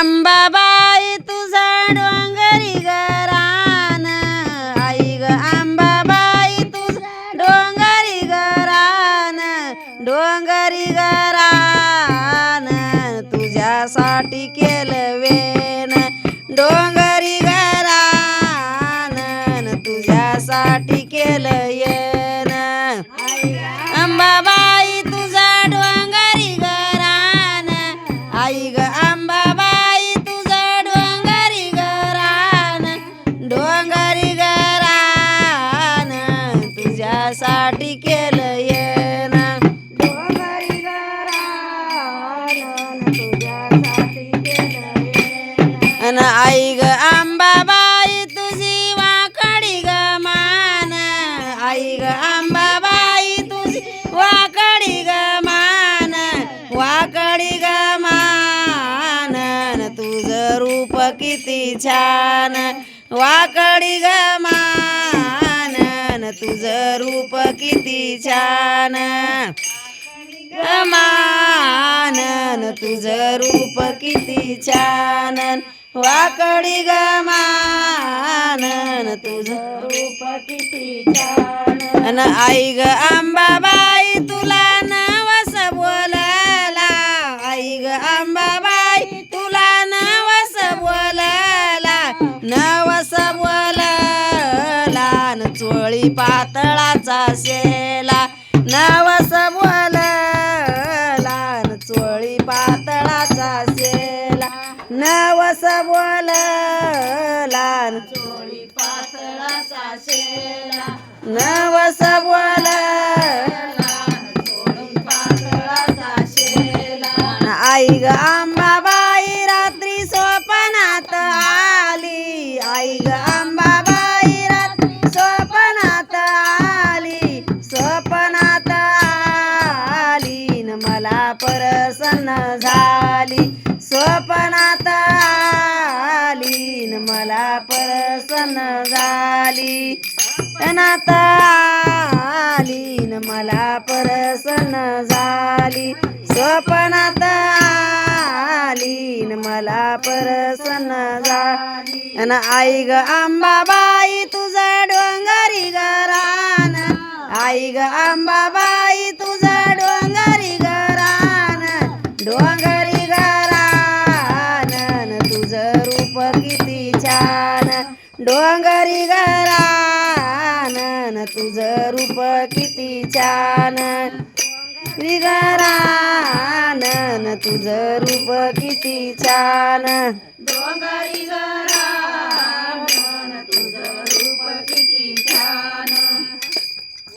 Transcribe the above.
आंबाबाई तुझा डोंगरी गरान आई ग आंबाबाई तुझा डोंगरी गरान डोंगरी गरान तुझ्यासाठी केलं वेन डोंगरी गरान तुझ्यासाठी केलं येन अंबाबाई तुझा डोंगरी गरान आई ग अंबा आई ग अंबाबाई तुझी वाकडी ग मान. आई ग आंबाबाई तुझी वाकडी ग मान. वाकडी ग मान. तुझं रूप किती छान. वाकडी ग मान. तुझं रूप किती छान. मान. तुझं रूप किती छान. वाकडी ग तुझं रूप किती छान. आई ग अंबाबाई तुला नवस बोलला. आई ग अंबाबाई तुला नवस बोलला. नवस बोलला न चोळी पातळाचा शेला. नवस बोलला वस बोलला चोळी पातळाचा शेला नवस बोलला आई ग अंबाबाई रात्री स्वप्नात आली. आई ग अंबाबाई रात्री स्वप्नात आली. स्वप्नात आली न मला प्रसन्न झाली. स्वप्नात सण झाली. स्वप्नात आली न मला परसन झाली. स्वप्नात आली न मला परसन झाली. अन आई ग आंबाबाई तुझा डोंगरी घरान आई ग आंबाबाई तुझा डोंगरी घरान डोंग डोंगरी गरान तुझं रूप किती छान. श्रीगरानन तुझं रूप किती छान. डोंगरी